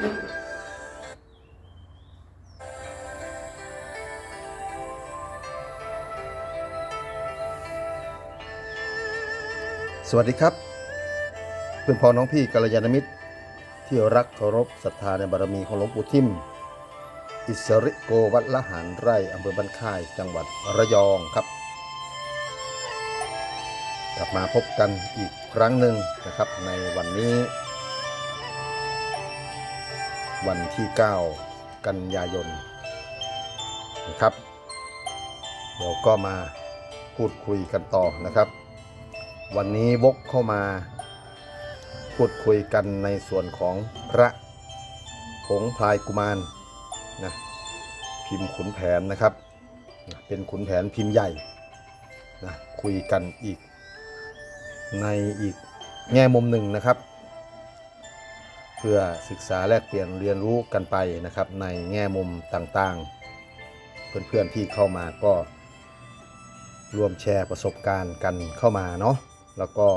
สวัสดีครับ เพื่อนพ้องน้องพี่กัลยาณมิตร ที่รักเคารพศรัทธาในบารมีของหลวงปู่ทิม อิสริโกวัดละหารไร่อำเภอบ้านค่ายจังหวัดระยองครับ กลับมาพบกันอีกครั้งหนึ่งนะครับในวันนี้ วันที่ 9 กันยายนนะครับ เดี๋ยวก็มาพูดคุยกันต่อนะครับ วันนี้วกเข้ามาพูดคุยกันในส่วนของพระผงพลายกุมารนะพิมพ์ขุนแผนนะครับ เป็นขุนแผนพิมพ์ใหญ่นะคุยกันอีกในอีกแง่มุมหนึ่งนะครับ เพื่อศึกษาแลกเปลี่ยนเรียนรู้กันไปนะครับ ในแง่มุมต่างๆ เพื่อนๆที่เข้ามาก็ร่วมแชร์ประสบการณ์กันเข้ามาเนาะแล้วก็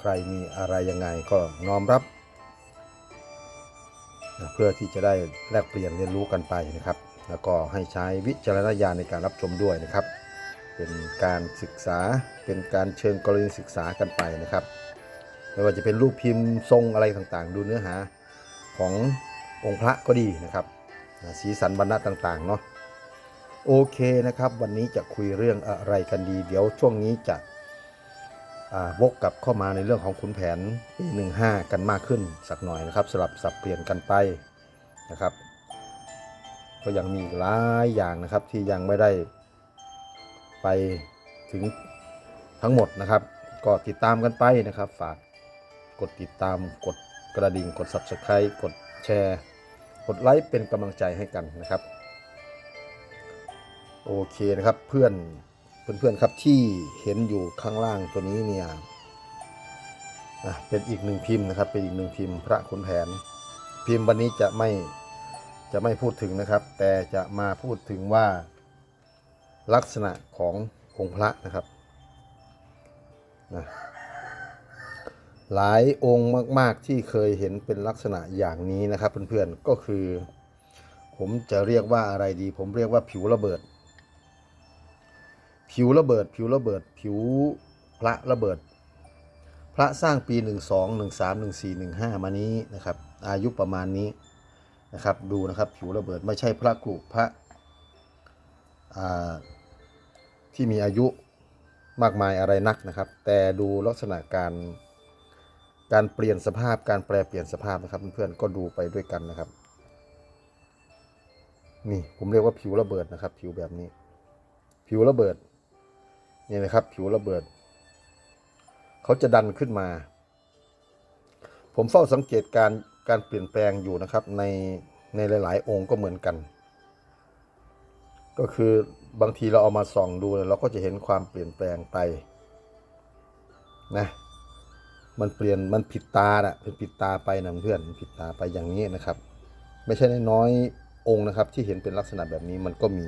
ใครมีอะไรยังไงก็น้อมรับนะเพื่อที่จะได้แลกเปลี่ยนเรียนรู้กันไปนะครับ แล้วก็ให้ใช้วิจารณญาณในการรับชมด้วยนะครับ เป็นการศึกษาเป็นการเชิงกรณีศึกษากันไปนะครับ ไม่ว่าจะเป็นรูปพิมพ์ทรงอะไรต่างๆ ดูเนื้อหา ขององค์พระก็ดีนะครับ สีสันบรรณะต่างๆเนาะโอเคนะครับ วันนี้จะคุยเรื่องอะไรกันดี เดี๋ยวช่วงนี้จะวกกลับเข้ามาในเรื่องของขุนแผนปี15 กันมากขึ้นสักหน่อยนะครับสลับสับเปลี่ยนกันไปนะครับ ก็ยังมีหลายอย่างนะครับที่ยังไม่ได้ไปถึงทั้งหมดนะครับ ก็ติดตามกันไปนะครับ ฝากกดติดตามกด กระดิ่งกด subscribe กดแชร์ กดไลค์เป็นกำลังใจให้กันนะครับ โอเคนะครับเพื่อนเพื่อนๆครับที่เห็นอยู่ข้างล่างตัวนี้เนี่ยอะเป็นอีกหนึ่งพิมพ์นะครับ เป็นอีกหนึ่งพิมพ์พระขุนแผน พิมพ์วันนี้จะไม่จะไม่พูดถึงนะครับ แต่จะมาพูดถึงว่าลักษณะขององค์พระนะครับนะ หลายองค์มาก ๆ ที่เคยเห็นเป็นลักษณะอย่างนี้นะครับ เพื่อนๆก็คือ ผมจะเรียกว่าอะไรดี ผมเรียกว่าผิวระเบิด ผิวระเบิด ผิวระเบิด ผิวพระระเบิด พระสร้างปี 1 2 1 3 1 4 1 5 มานี้นะครับ อายุประมาณนี้นะครับ ดูนะครับผิวระเบิดไม่ใช่พระกรุพระที่มีอายุมากมายอะไรนักนะครับ แต่ดูลักษณะการ การเปลี่ยนสภาพการแปลเปลี่ยนสภาพนะครับเพื่อนๆก็ดูไปด้วยกันนะครับ นี่ผมเรียกว่าผิวระเบิดนะครับ ผิวแบบนี้ ผิวระเบิดนี่นะครับ ผิวระเบิดเขาจะดันขึ้นมา ผมเฝ้าสังเกตการการเปลี่ยนแปลงอยู่นะครับในในหลาย ๆ องค์ก็เหมือนกัน ก็คือบางทีเราเอามาส่องดูเนี่ยเราก็จะเห็นความเปลี่ยนแปลงไปนะ มันเปลี่ยนมันผิดตาน่ะเป็นผิดตาไปนะเพื่อนผิดตาไปอย่างนี้นะครับ ไม่ใช่น้อยองค์นะครับ ที่เห็นเป็นลักษณะแบบนี้มันก็มี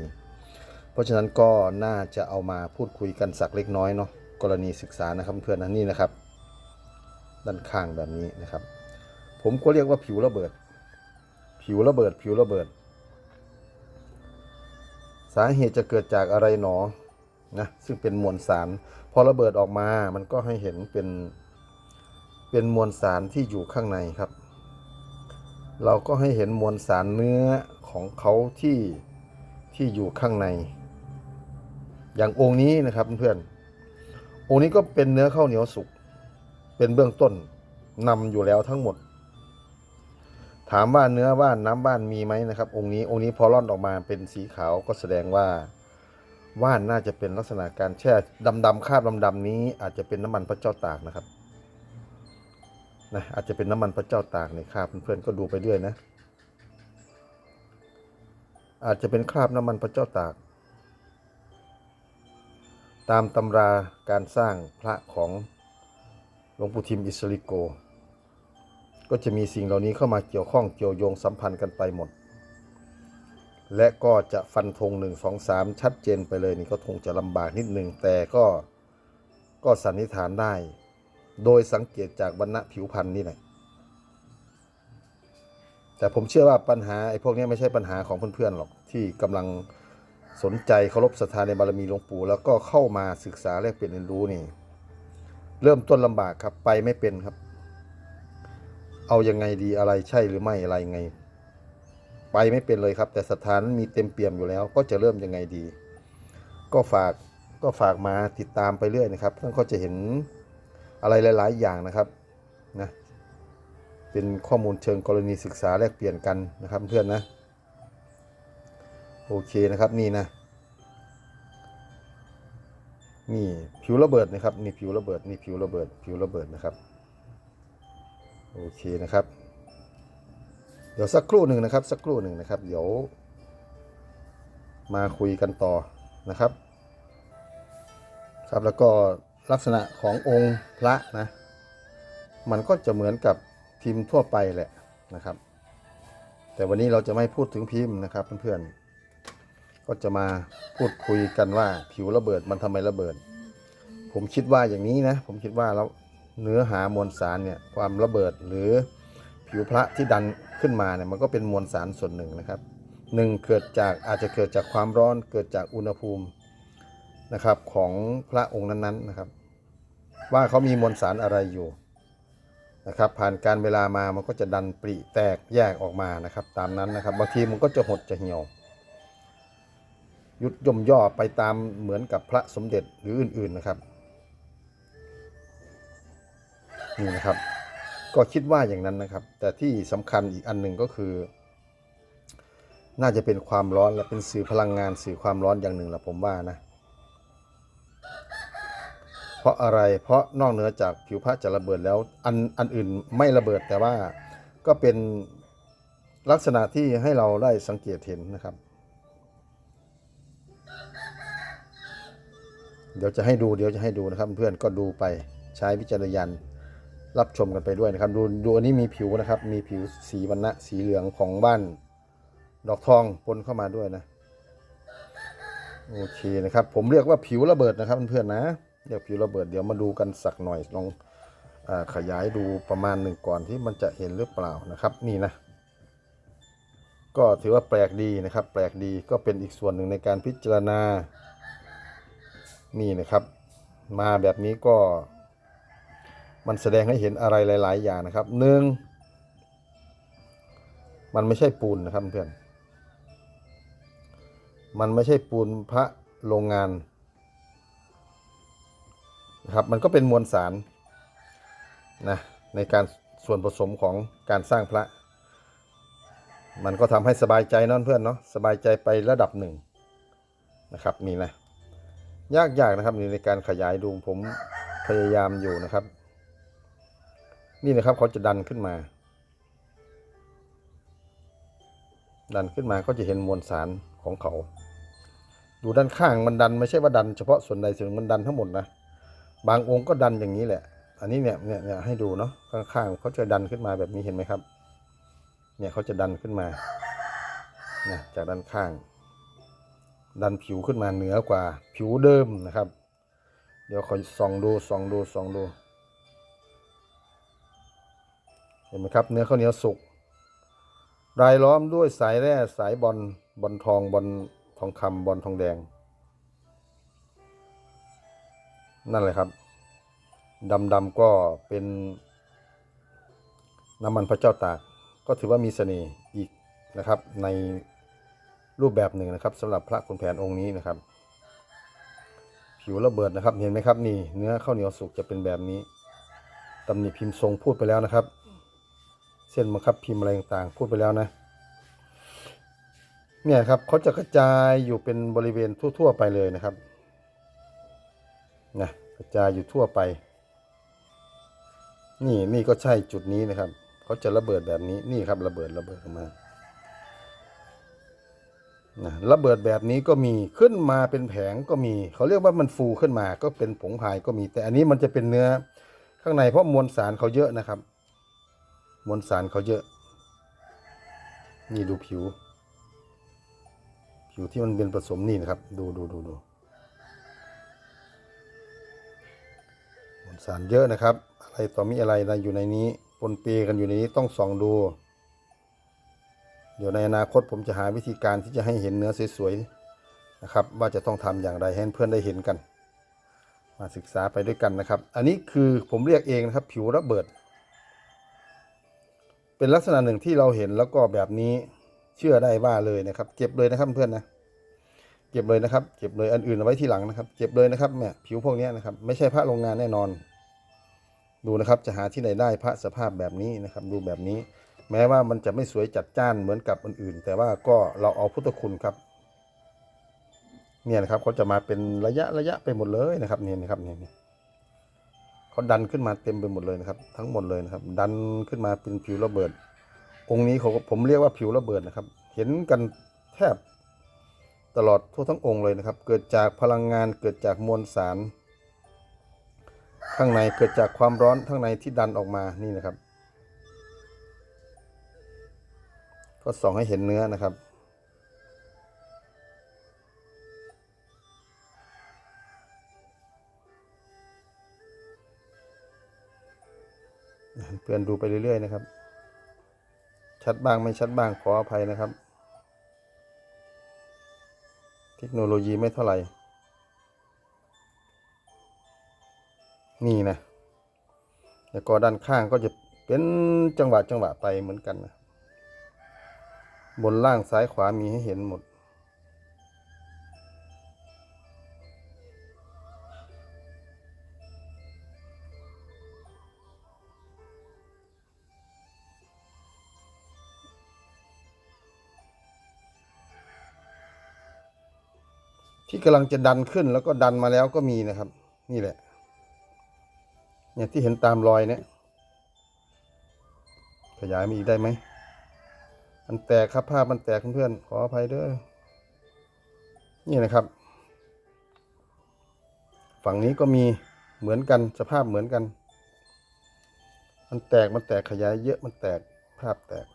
เพราะฉะนั้นก็น่าจะเอามาพูดคุยกันสักเล็กน้อยเนาะกรณีศึกษานะครับเพื่อนนะนี่นะครับ ด้านข้างแบบนี้นะครับ ผมก็เรียกว่าผิวระเบิด ผิวระเบิด ผิวระเบิด สาเหตุจะเกิดจากอะไรหนอนะซึ่งเป็นมวลสาร พอระเบิดออกมามันก็ให้เห็นเป็น เป็นมวลสารที่อยู่ข้างในครับ เราก็ให้เห็นมวลสารเนื้อของเขาที่ที่อยู่ข้างใน อย่างองค์นี้นะครับเพื่อนๆองค์นี้ก็เป็นเนื้อข้าวเหนียวสุกเป็นเบื้องต้นนำอยู่แล้วทั้งหมด ถามว่าเนื้อว่านน้ำว่านมีไหมนะครับ องค์นี้องค์นี้พอร่อนออกมาเป็นสีขาวก็แสดงว่าว่านน่าจะเป็นลักษณะการแช่ดำๆคาบดำๆนี้อาจจะเป็นน้ำมันพระเจ้าตากนะครับ นะอาจจะเป็นน้ำมันพระเจ้าตากในคราบเพื่อนๆก็ดูไปเรื่อยนะ อาจจะเป็นคราบน้ำมันพระเจ้าตาก ตามตำราการสร้างพระของหลวงปู่ทิมอิสริโก ก็จะมีสิ่งเหล่านี้เข้ามาเกี่ยวข้องเกี่ยวโยงสัมพันธ์กันไปหมด และก็จะฟันธงหนึ่งสองสามชัดเจนไปเลยนี่ก็คงจะลำบากนิดนึงแต่ก็ก็สันนิษฐานได้ โดยสังเกตจากวรรณะผิวพรรณนี่แหละแต่ผมเชื่อว่าปัญหาไอ้พวกนี้ไม่ใช่ปัญหาของเพื่อนๆหรอกที่กำลังสนใจเคารพศรัทธาในบารมีหลวงปู่แล้วก็เข้ามาศึกษาแลกเปลี่ยนเรียนรู้นี่ เริ่มต้นลำบากครับไปไม่เป็นครับ เอายังไงดีอะไรใช่หรือไม่อะไรไง ไปไม่เป็นเลยครับ แต่ศรัทธานั้นมีเต็มเปี่ยมอยู่แล้ว ก็จะเริ่มยังไงดี ก็ฝากก็ฝากมาติดตามไปเรื่อยนะครับท่านก็จะเห็น อะไรหลาย ๆ อย่างนะครับนะเป็นข้อมูลเชิงกรณีศึกษาแลกเปลี่ยนกันนะครับเพื่อนนะโอเคนะครับนี่นะนี่ผิวระเบิดนะครับนี่ผิวระเบิดนี่ผิวระเบิดผิวระเบิดนะครับโอเคนะครับ เดี๋ยวสักครู่หนึ่งนะครับ สักครู่หนึ่งนะครับ เดี๋ยวมาคุยกันต่อนะครับ ครับแล้วก็ ลักษณะขององค์พระนะ มันก็จะเหมือนกับพิมพ์ทั่วไปแหละนะครับ แต่วันนี้เราจะไม่พูดถึงพิมพ์นะครับเพื่อนๆ ก็จะมาพูดคุยกันว่าผิวระเบิดมันทำไมระเบิด ผมคิดว่าอย่างนี้นะ ผมคิดว่าแล้วเนื้อหามวลสารเนี่ยความระเบิดหรือผิวพระที่ดันขึ้นมาเนี่ยมันก็เป็นมวลสารส่วนหนึ่งนะครับหนึ่งเกิดจากอาจจะเกิดจากความร้อนเกิดจากอุณหภูมิ นะครับของพระองค์นั้นๆนะครับ ว่าเขามีมวลสารอะไรอยู่นะครับ ผ่านการเวลามามันก็จะดันปริแตกแยกออกมานะครับ ตามนั้นนะครับ บางทีมันก็จะหดจะเหี่ยวยุดย่อมย่อไปตามเหมือนกับพระสมเด็จหรืออื่นๆนะครับนี่นะครับ ก็คิดว่าอย่างนั้นนะครับ แต่ที่สำคัญอีกอันหนึ่งก็คือ น่าจะเป็นความร้อนและเป็นสื่อพลังงานสื่อความร้อนอย่างหนึ่งละผมว่านะ เพราะอะไร เพราะนอกเหนือจากผิวพระจะระเบิดแล้ว อันอันอื่นไม่ระเบิดแต่ว่าก็เป็นลักษณะที่ให้เราได้สังเกตเห็นนะครับ เดี๋ยวจะให้ดูเดี๋ยวจะให้ดูนะครับเพื่อนก็ดูไปใช้วิจารณญาณรับชมกันไปด้วยนะครับ ดูดูอันนี้มีผิวนะครับ มีผิวสีวรรณะสีเหลืองของบ้าน ดอกทองปนเข้ามาด้วยนะโอเคนะครับ ผมเรียกว่าผิวระเบิดนะครับเพื่อนๆนะ เรียกผิวระเบิดเดี๋ยวมาดูกันสักหน่อยลองอขยายดูประมาณหนึ่งก่อนที่มันจะเห็นหรือเปล่านะครับ นี่นะ ก็ถือว่าแปลกดีนะครับ แปลกดีก็เป็นอีกส่วนหนึ่งในการพิจารณา นี่นะครับ มาแบบนี้ก็ มันแสดงให้เห็นอะไรหลาย ๆ อย่างนะครับหนึ่งมันไม่ใช่ปูนนะครับเพื่อน มันไม่ใช่ปูนพระโรงงาน นะครับมันก็เป็นมวลสารนะในการส่วนผสมของการสร้างพระ มันก็ทำให้สบายใจนอนเพื่อนเนาะสบายใจไประดับหนึ่งนะครับนี่นะยากยากนะครับนี่ในการขยายดูผมพยายามอยู่นะครับ นี่นะครับเขาจะดันขึ้นมา ดันขึ้นมาก็จะเห็นมวลสารของเขา ดูด้านข้างมันดันไม่ใช่ว่าดันเฉพาะส่วนใดส่วนหนึ่งมันดันทั้งหมดนะ บางองค์ก็ดันอย่างนี้แหละ อันนี้เนี่ยเนี่ยเนี่ยให้ดูเนาะข้างๆเขาจะดันขึ้นมาแบบนี้เห็นไหมครับ เนี่ยเขาจะดันขึ้นมานะจากด้านข้าง ดันผิวขึ้นมาเหนือกว่าผิวเดิมนะครับ เดี๋ยวคอยส่องดูส่องดูส่องดู เห็นไหมครับ เนื้อข้าวเหนียวสุกรายล้อมด้วยสายแร่สายบอลบอลทองบอลทองคำบอลทองแดง นั่นแหละครับดำๆก็เป็นน้ำมันพระเจ้าตากก็ถือว่ามีเสน่ห์อีกนะครับ ในรูปแบบหนึ่งนะครับสำหรับพระขุนแผนองค์นี้นะครับ ผิวระเบิดนะครับเห็นไหมครับนี่เนื้อข้าวเหนียวสุกจะเป็นแบบนี้ตำหนิพิมพ์ทรงพูดไปแล้วนะครับ เส้นบังคับพิมพ์อะไรต่างๆพูดไปแล้วนะเนี่ยครับเขาจะกระจายอยู่เป็นบริเวณทั่ว ๆ ไปเลยนะครับ นะกระจายอยู่ทั่วไป นี่นี่ก็ใช่จุดนี้นะครับเขาจะระเบิดแบบนี้นี่ครับระเบิดระเบิดออกมานะระเบิดแบบนี้ก็มีขึ้นมาเป็นแผงก็มีเขาเรียกว่ามันฟูขึ้นมาก็เป็นผงพายก็มี แต่อันนี้มันจะเป็นเนื้อข้างในเพราะมวลสารเขาเยอะนะครับ มวลสารเขาเยอะ นี่ดูผิว ผิวที่มันเป็นผสมนี่นะครับ ดูดูดูดู สารเยอะนะครับ อะไรต่อมีอะไรนะอยู่ในนี้ปนเปกันอยู่ในนี้ต้องส่องดู เดี๋ยวในอนาคตผมจะหาวิธีการที่จะให้เห็นเนื้อสวยๆนะครับว่าจะต้องทำอย่างไรให้เพื่อนได้เห็นกัน มาศึกษาไปด้วยกันนะครับ อันนี้คือผมเรียกเองนะครับผิวระเบิด เป็นลักษณะหนึ่งที่เราเห็นแล้วก็แบบนี้เชื่อได้ว่าเลยนะครับ เก็บเลยนะครับเพื่อนนะ เก็บเลยนะครับ เก็บเลยอันอื่นเอาไว้ที่หลังนะครับ เก็บเลยนะครับเนี่ยผิวพวกนี้นะครับ ไม่ใช่พระโรงงานแน่นอน ดูนะครับจะหาที่ไหนได้พระสภาพแบบนี้นะครับ ดูแบบนี้ แม้ว่ามันจะไม่สวยจัดจ้านเหมือนกับอื่นๆ แต่ว่าก็เราเอาพุทธคุณครับเนี่ยนะครับเขาจะมาเป็นระยะระยะไปหมดเลยนะครับเนี่ยนะครับเนี่ยเนี่ยเขาดันขึ้นมาเต็มไปหมดเลยนะครับ ทั้งหมดเลยนะครับ ดันขึ้นมาเป็นผิวระเบิด องค์นี้เขาผมเรียกว่าผิวระเบิดนะครับ เห็นกันแทบ ตลอดทั่วทั้งองค์เลยนะครับ เกิดจากพลังงานเกิดจากมวลสาร ข้างในเกิดจากความร้อนข้างในที่ดันออกมานี่นะครับ ก็ส่องให้เห็นเนื้อนะครับ เพื่อนดูไปเรื่อยๆนะครับ ชัดบ้างไม่ชัดบ้างขออภัยนะครับ ทคโนโลยีไม่เท่าไหร่ นี่นะ แล้วก็ด้านข้างก็จะเป็นจังหวะจังหวะไปเหมือนกันนะ บนล่างซ้ายขวามีให้เห็นหมด ที่กำลังจะดันขึ้นแล้วก็ดันมาแล้วก็มีนะครับ นี่แหละ เนี่ยที่เห็นตามรอยเนี่ย ขยายมีอีกได้ไหมมันแตกครับภาพมันแตกเพื่อนๆขออภัยเด้อนี่นะครับ ฝั่งนี้ก็มีเหมือนกันสภาพเหมือนกัน มันแตกมันแตกขยายเยอะมันแตกภาพแตก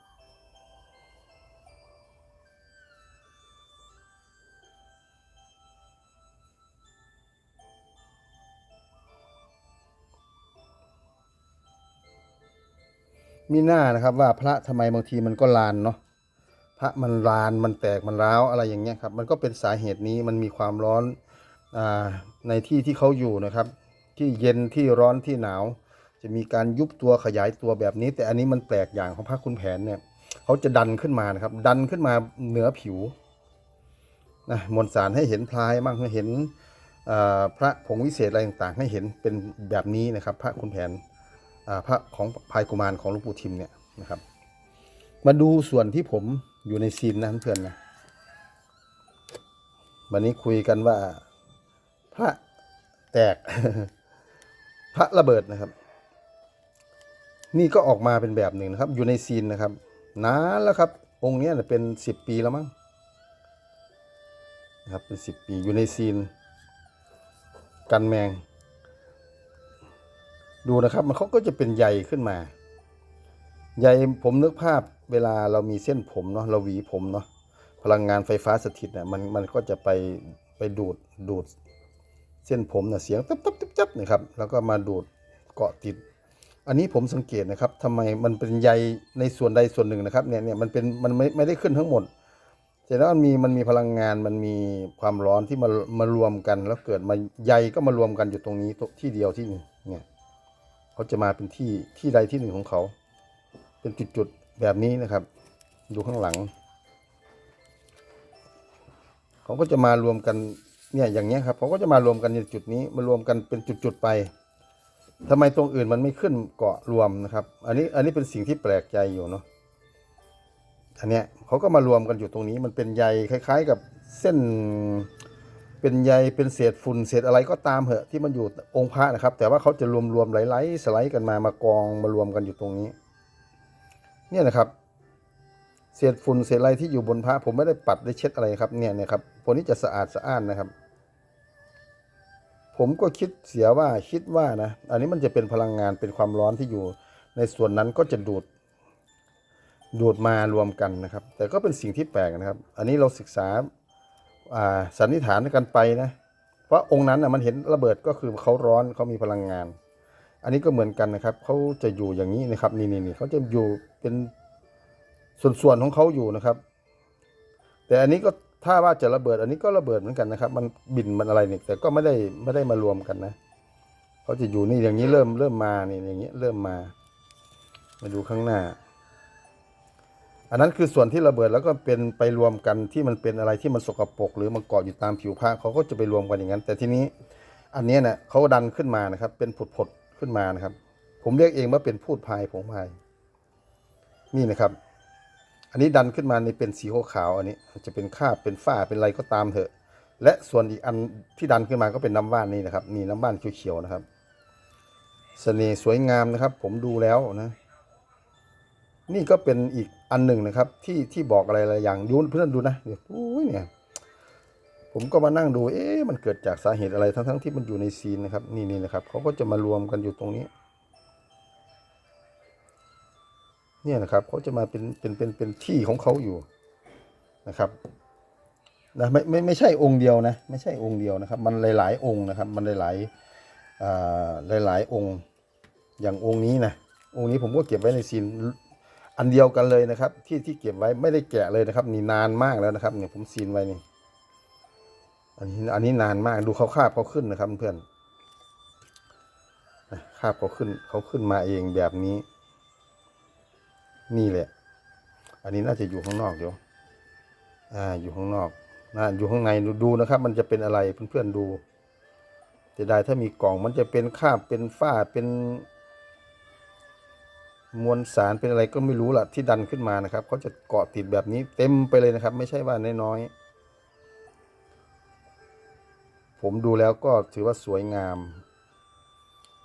มีหน้านะครับว่าพระทำไมบางทีมันก็ลานเนาะพระมันลานมันแตกมันร้าวอะไรอย่างเงี้ยครับ มันก็เป็นสาเหตุนี้มันมีความร้อนอในที่ที่เขาอยู่นะครับ ที่เย็นที่ร้อนที่หนาว จะมีการยุบตัวขยายตัวแบบนี้ แต่อันนี้มันแปลกอย่างของพระคุณแผนเนี่ยเขาจะดันขึ้นมานะครับ ดันขึ้นมาเหนือผิวนะมวลสารให้เห็นพลายบ้างให้เห็นพระผงวิเศษอะไรต่างๆ ให้เห็นเป็นแบบนี้นะครับ พระคุณแผน พระของพายกุมารของหลวงปู่ทิมเนี่ยนะครับ มาดูส่วนที่ผมอยู่ในซีนนะเพื่อนนะวันนี้คุยกันว่าพระแตก พระระเบิดนะครับ นี่ก็ออกมาเป็นแบบหนึ่งนะครับ อยู่ในซีนนะครับนานแล้วครับ องค์นี้เป็นสิบปีแล้วมั้งนะครับเป็นสิบปีอยู่ในซีน กันแมง ดูนะครับมันเขาก็จะเป็นใยขึ้นมา ใยผมนึกภาพเวลาเรามีเส้นผมเนาะเราหวีผมเนาะพลังงานไฟฟ้าสถิตเนี่ยมันมันก็จะไปไปดูดดูดเส้นผมเนี่ยเสียงตับตับตับตับนะครับแล้วก็มาดูดเกาะติด อันนี้ผมสังเกตนะครับทำไมมันเป็นใยในส่วนใดส่วนหนึ่งนะครับเนี่ยเนี่ยมันเป็นมันไม่ไม่ได้ขึ้นทั้งหมดแต่แล้วมันมีมันมีพลังงานมันมีความร้อนที่มามารวมกัน แล้วเกิดมาใยก็มารวมกันอยู่ตรงนี้ที่เดียวที่นี่เนี่ย เขาจะมาเป็นที่ที่ใดที่หนึ่งของเขา เป็นจุดๆแบบนี้นะครับ ดูข้างหลัง เขาก็จะมารวมกันเนี่ยอย่างเงี้ยครับเขาก็จะมารวมกันในจุดนี้มารวมกันเป็นจุดๆไปทำไมตรงอื่นมันไม่ขึ้นเกาะรวมนะครับ อันนี้อันนี้เป็นสิ่งที่แปลกใจอยู่เนาะอันเนี้ยเขาก็มารวมกันอยู่ตรงนี้มันเป็นใยคล้าย ๆ กับเส้น เป็นใยเป็นเศษฝุ่นเศษอะไรก็ตามเหอะที่มันอยู่องค์พระนะครับ แต่ว่าเขาจะรวมรวมๆไหลๆสไลด์กันมามากองมารวมกันอยู่ตรงนี้ เนี่ยนะครับ เศษฝุ่นเศษอะไรที่อยู่บนพระ ผมไม่ได้ปัดได้เช็ดอะไรครับเนี่ยนะครับพวกนี้จะสะอาดสะอ้านนะครับ ผมก็คิดเสียว่าคิดว่านะ อันนี้มันจะเป็นพลังงานเป็นความร้อนที่อยู่ ในส่วนนั้นก็จะดูดดูดมารวมกันนะครับ แต่ก็เป็นสิ่งที่แปลกนะครับ อันนี้เราศึกษา สันนิษฐานกันไปนะเพราะองค์นั้นนะมันเห็นระเบิดก็คือเขาร้อนเขามีพลังงาน อันนี้ก็เหมือนกันนะครับเขาจะอยู่อย่างนี้นะครับนี่นี่นี่เขาจะอยู่เป็นส่วนๆของเขาอยู่นะครับ แต่อันนี้ก็ถ้าว่าจะระเบิด อันนี้ก็ระเบิดเหมือนกันนะครับ มันบินมันอะไรเนี่ยแต่ก็ไม่ได้ไม่ได้มารวมกันนะเขาจะอยู่นี่อย่างนี้เริ่มเริ่มมานี่อย่างนี้เริ่มมา มาดูข้างหน้า อันนั้นคือส่วนที่ระเบิดแล้วก็เป็นไปรวมกันที่มันเป็นอะไรที่มันสกปรกหรือมันเกาะอยู่ตามผิวผ้าเขาก็จะไปรวมกันอย่างนั้น แต่ทีนี้อันนี้เนี่ยเขาดันขึ้นมานะครับ เป็นผดๆขึ้นมานะครับ ผมเรียกเองว่าเป็นพูดพายผงพาย นี่นะครับ อันนี้ดันขึ้นมาในเป็นสีขาวอันนี้จะเป็นคาบเป็นฝ้าเป็นอะไรก็ตามเถอะ และส่วนอีกอันที่ดันขึ้นมาก็เป็นน้ำว่านนี่นะครับนี่น้ำว่านเขียวๆนะครับเสน่ห์สวยงามนะครับ ผมดูแล้วนะ นี่ก็เป็นอีก อันหนึ่งนะครับ ที่ที่บอกอะไรหลายอย่างดูเพื่อนดูนะเดี๋ยวอุ้ยเนี่ย ผมก็มานั่งดู เอ๊ะมันเกิดจากสาเหตุอะไรทั้งๆที่มันอยู่ในซีนนะครับ นี่นี่นะครับเขาก็จะมารวมกันอยู่ตรงนี้ เนี่ยนะครับเขาจะมาเป็นเป็นเป็นเป็นที่ของเขาอยู่นะครับนะไม่ไม่ไม่ใช่องค์เดียวนะ ไม่ใช่องค์เดียวนะครับ มันหลาย ๆ องค์นะครับ มันหลายๆอ่าหลาย ๆ องค์ อย่างองค์นี้นะองค์นี้ผมก็เก็บไว้ในซีน อันเดียวกันเลยนะครับ ที่ที่เก็บไว้ไม่ได้แกะเลยนะครับ นี่นานมากแล้วนะครับเนี่ยผมซีนไว้นี่อันนี้อันนี้นานมากดูเขาคาบเขาขึ้นนะครับเพื่อนคาบเขาขึ้นเขาขึ้นมาเองแบบนี้ นี่แหละ อันนี้น่าจะอยู่ข้างนอกเดี๋ยวอ่าอยู่ข้างนอกนะอยู่ข้างในดูนะครับ มันจะเป็นอะไรเพื่อนๆดูจะได้ถ้ามีกล่องมันจะเป็นคาบเป็นฝ้าเป็น มวลสารเป็นอะไรก็ไม่รู้ล่ะที่ดันขึ้นมานะครับเขาจะเกาะติดแบบนี้เต็มไปเลยนะครับ ไม่ใช่ว่าน้อยๆผมดูแล้วก็ถือว่าสวยงาม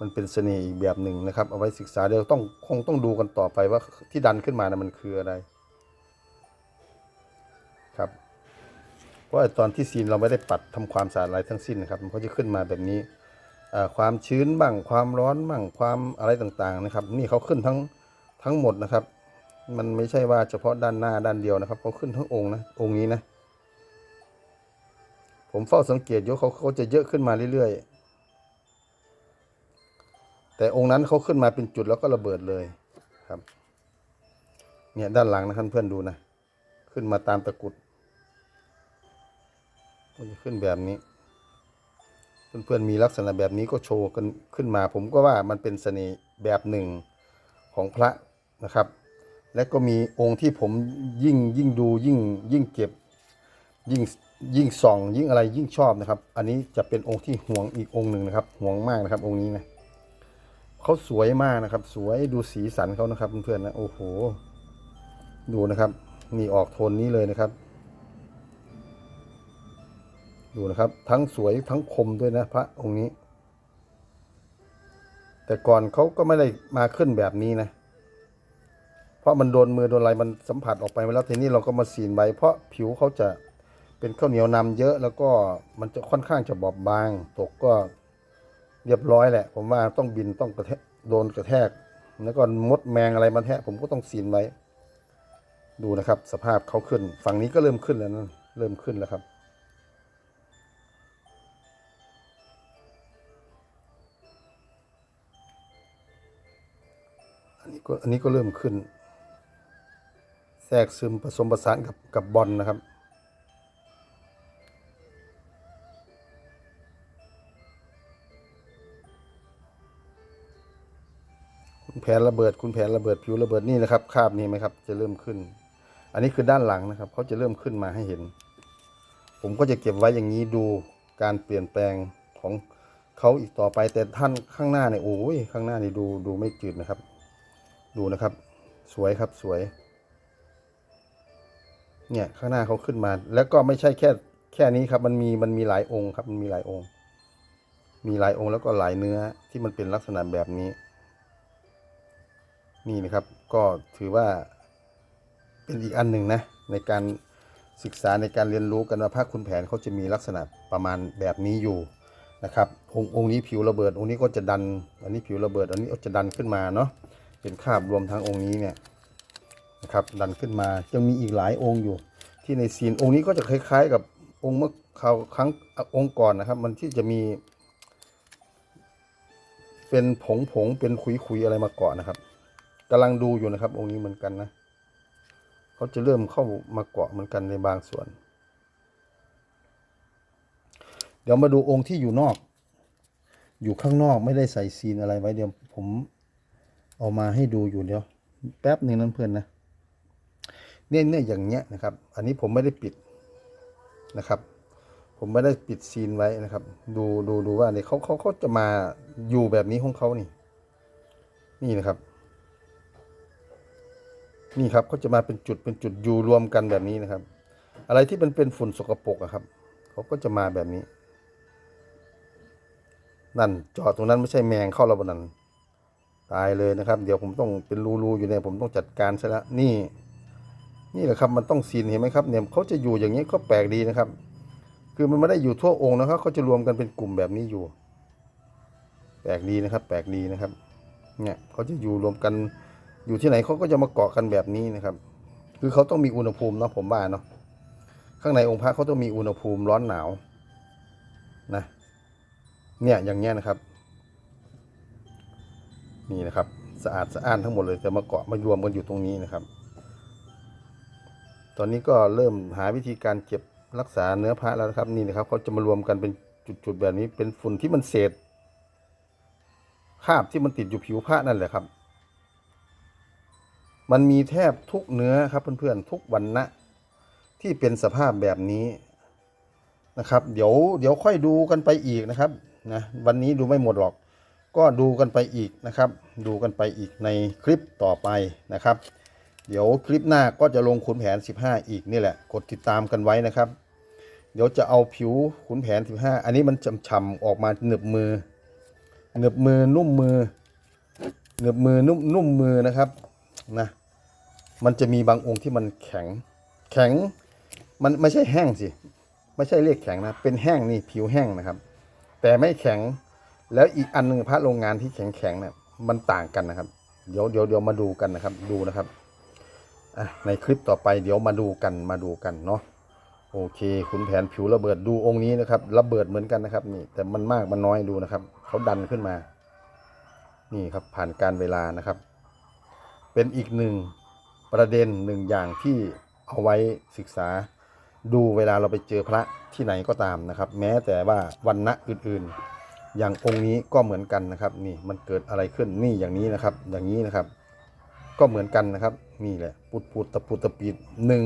มันเป็นเสน่ห์อีกแบบหนึ่งนะครับ เอาไว้ศึกษาเดี๋ยวต้องคงต้องดูกันต่อไปว่าที่ดันขึ้นมานะมันคืออะไรครับเพราะตอนที่ซีนเราไม่ได้ปัดทำความสะอาดอะไรทั้งสิ้นนะครับมันก็จะขึ้นมาแบบนี้ ความชื้นบ้างความร้อนบ้างความอะไรต่างๆนะครับ นี่เขาขึ้นทั้งทั้งหมดนะครับ มันไม่ใช่ว่าเฉพาะด้านหน้าด้านเดียวนะครับเขาขึ้นทั้งองค์นะองค์นี้นะ ผมเฝ้าสังเกตอยู่เขาเขาจะเยอะขึ้นมาเรื่อยๆ แต่องค์นั้นเขาขึ้นมาเป็นจุดแล้วก็ระเบิดเลยครับ เนี่ยด้านหลังนะท่านเพื่อนดูนะ ขึ้นมาตามตะกุดก็จะขึ้นแบบนี้ เพื่อนๆมีลักษณะแบบนี้ก็โชว์กันขึ้นมา ผมก็ว่ามันเป็นเสน่ห์แบบหนึ่งของพระนะครับ และก็มีองค์ที่ผมยิ่งยิ่งดูยิ่งยิ่งเก็บยิ่งยิ่งส่อง ยิ่งอะไรยิ่งชอบนะครับ อันนี้จะเป็นองค์ที่ห่วงอีกองค์หนึ่งนะครับห่วงมากนะครับ องค์นี้นะเขาสวยมากนะครับ สวยดูสีสันเขานะครับเพื่อนๆนะโอ้โห ดูนะครับนี่ออกโทนนี้เลยนะครับ ดูนะครับ ทั้งสวยทั้งคมด้วยนะพระองค์นี้ แต่ก่อนเขาก็ไม่ได้มาขึ้นแบบนี้นะ เพราะมันโดนมือโดนอะไรมันสัมผัสออกไปแล้วทีนี้เราก็มาสีนใบ เพราะผิวเขาจะเป็นข้าวเหนียวนำเยอะแล้วก็มันจะค่อนข้างจะบอบบาง ตกก็เรียบร้อยแหละ ผมว่าต้องบินต้องกระแทกโดนกระแทก แล้วก็มดแมงอะไรมาแทะผมก็ต้องสีนไว้ ดูนะครับ สภาพเขาขึ้น ฝั่งนี้ก็เริ่มขึ้นแล้วนะเริ่มขึ้นแล้วครับ ก็อันนี้ก็เริ่มขึ้น แทรกซึมผสมผสานกับกับบอลนะครับ คุณแผนระเบิดคุณแผนระเบิดผิวระเบิดนี่นะครับคาบนี้ไหมครับ จะเริ่มขึ้น อันนี้คือด้านหลังนะครับเขาจะเริ่มขึ้นมาให้เห็น ผมก็จะเก็บไว้อย่างนี้ดูการเปลี่ยนแปลงของเขาอีกต่อไปแต่ท่านข้างหน้าเนี่ยโอ้ยข้างหน้านี่ดูดูไม่จืดนะครับ ดูนะครับ สวยครับสวย เนี่ยข้างหน้าเขาขึ้นมา แล้วก็ไม่ใช่แค่แค่นี้ครับ มันมีมันมีหลายองค์ครับมันมีหลายองค์ มีหลายองค์แล้วก็หลายเนื้อที่มันเป็นลักษณะแบบนี้ นี่นะครับ ก็ถือว่าเป็นอีกอันหนึ่งนะ ในการศึกษาในการเรียนรู้กันว่าพระคุณแผนเขาจะมีลักษณะประมาณแบบนี้อยู่นะครับองค์องค์นี้ผิวระเบิดองค์นี้ก็จะดัน อันนี้ผิวระเบิด อันนี้จะดันขึ้นมาเนาะ เป็นคาบรวมทั้งองค์นี้เนี่ยนะครับดันขึ้นมาจะมีอีกหลายองค์อยู่ ที่ในซีนองค์นี้ก็จะคล้ายๆ กับองค์เมื่อคราวครั้งองค์ก่อนนะครับ มันที่จะมี เป็นผงผงๆเป็นขุยขุยๆอะไรมาเกาะนะครับกำลังดูอยู่นะครับ องค์นี้เหมือนกันนะเขาจะเริ่มเข้ามาเกาะเหมือนกันในบางส่วน เดี๋ยวมาดูองค์ที่อยู่นอก อยู่ข้างนอกไม่ได้ใส่ซีนอะไรไว้เดี๋ยวผม เอามาให้ดูอยู่เดี๋ยว แป๊บหนึ่งนั้นเพื่อนนะเนี่ยเนี่ยอย่างเงี้ยนะครับ อันนี้ผมไม่ได้ปิดนะครับ ผมไม่ได้ปิดซีนไว้นะครับ ดูดูดูว่าเนี่ยเขาเขาเขาจะมาอยู่แบบนี้ของเขานี่ นี่นะครับ นี่ครับเขาจะมาเป็นจุดเป็นจุดอยู่รวมกันแบบนี้นะครับ อะไรที่มันเป็นฝุ่นสกปรกอะครับเขาก็จะมาแบบนี้ นั่นจอดตรงนั้นไม่ใช่แมงเข้าเระบบนั้น ตายเลยนะครับ เดี๋ยวผมต้องเป็นรูๆอยู่เนี่ยผมต้องจัดการซะล้วนี่ นี่แหละครับมันต้องซีนเห็นไหมครับเนี่ยเขาจะอยู่อย่างนี้ก็แปลกดีนะครับ คือมันไม่ได้อยู่ทั่วองค์นะครับเขาจะรวมกันเป็นกลุ่มแบบนี้อยู่ แปลกดีนะครับ แปลกดีนะครับ เนี่ยเขาจะอยู่รวมกันอยู่ที่ไหนเขาก็จะมาเกาะกันแบบนี้นะครับ คือเขาต้องมีอุณหภูมิเนาะผมว่าเนาะข้างในองค์พระเขาต้องมีอุณหภูมิร้อนหนาวนะเนี่ยอย่างเงี้ยนะครับ นี่นะครับ สะอาดสะอ้านทั้งหมดเลยแต่มาเกาะมารวมกันอยู่ตรงนี้นะครับ ตอนนี้ก็เริ่มหาวิธีการเก็บรักษาเนื้อพระแล้วนะครับนี่นะครับเขาจะมารวมกันเป็นจุดๆแบบนี้ เป็นฝุ่นที่มันเศษคราบที่มันติดอยู่ผิวพระนั่นแหละครับ มันมีแทบทุกเนื้อครับเพื่อนๆทุกวันนะที่เป็นสภาพแบบนี้นะครับ เดี๋ยวเดี๋ยวค่อยดูกันไปอีกนะครับนะวันนี้ดูไม่หมดหรอก ก็ดูกันไปอีกนะครับ ดูกันไปอีกในคลิปต่อไปนะครับ เดี๋ยวคลิปหน้าก็จะลงขุนแผน 15 อีกนี่แหละ กดติดตามกันไว้นะครับ เดี๋ยวจะเอาผิวขุนแผน 15 อันนี้มันฉ่ำๆออกมาเหนืบมือเหนืบมือนุ่มมือเหนืบมือนุ่มนุ่มมือนะครับนะมันจะมีบางองค์ที่มันแข็งแข็งมันไม่ใช่แห้งสิไม่ใช่เรียกแข็งนะเป็นแห้งนี่ผิวแห้งนะครับ แต่ไม่แข็ง แล้วอีกอันหนึ่งพระโรงงานที่แข็งแข็งๆเนี่ยมันต่างกันนะครับ เดี๋ยวเดี๋ยวเดี๋ยวมาดูกันนะครับ ดูนะครับอะในคลิปต่อไปเดี๋ยวมาดูกันมาดูกันเนาะโอเคขุนแผนผิวระเบิดดูองค์นี้นะครับระเบิดเหมือนกันนะครับนี่แต่มันมากมันน้อยดูนะครับเขาดันขึ้นมา นี่ครับผ่านการเวลานะครับ เป็นอีกหนึ่งประเด็นหนึ่งอย่างที่เอาไว้ศึกษา ดูเวลาเราไปเจอพระที่ไหนก็ตามนะครับ แม้แต่ว่าวันณะอื่นๆ อย่างองค์นี้ก็เหมือนกันนะครับ นี่มันเกิดอะไรขึ้นนี่อย่างนี้นะครับ อย่างนี้นะครับ ก็เหมือนกันนะครับ นี่แหละปุดปุดตะปุดตะปีดหนึ่ง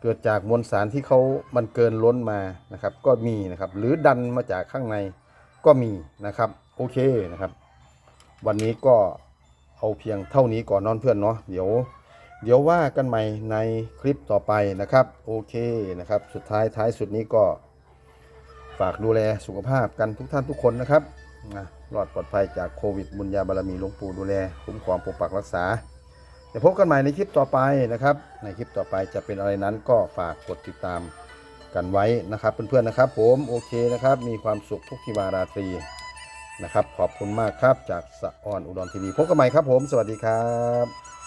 เกิดจากมวลสารที่เขามันเกินล้นมานะครับ ก็มีนะครับ หรือดันมาจากข้างในก็มีนะครับ โอเคนะครับ วันนี้ก็เอาเพียงเท่านี้ก่อนนอนเพื่อนเนาะเดี๋ยว เดี๋ยวว่ากันใหม่ในคลิปต่อไปนะครับ โอเคนะครับ สุดท้ายท้ายสุดนี้ก็ ฝากดูแลสุขภาพกันทุกท่านทุกคนนะครับนะรอดปลอดภัยจากโควิด บุญญาบารมีหลวงปู่ดูแลคุ้มครองปกปักรักษาเดี๋ยวพบกันใหม่ในคลิปต่อไปนะครับ ในคลิปต่อไปจะเป็นอะไรนั้นก็ฝากกดติดตามกันไว้นะครับเพื่อนๆนะครับ ผมโอเคนะครับ มีความสุขทุกทิวาราตรีนะครับ ขอบคุณมากครับจากสะออนอุดรทีวีพบกันใหม่ครับผม สวัสดีครับ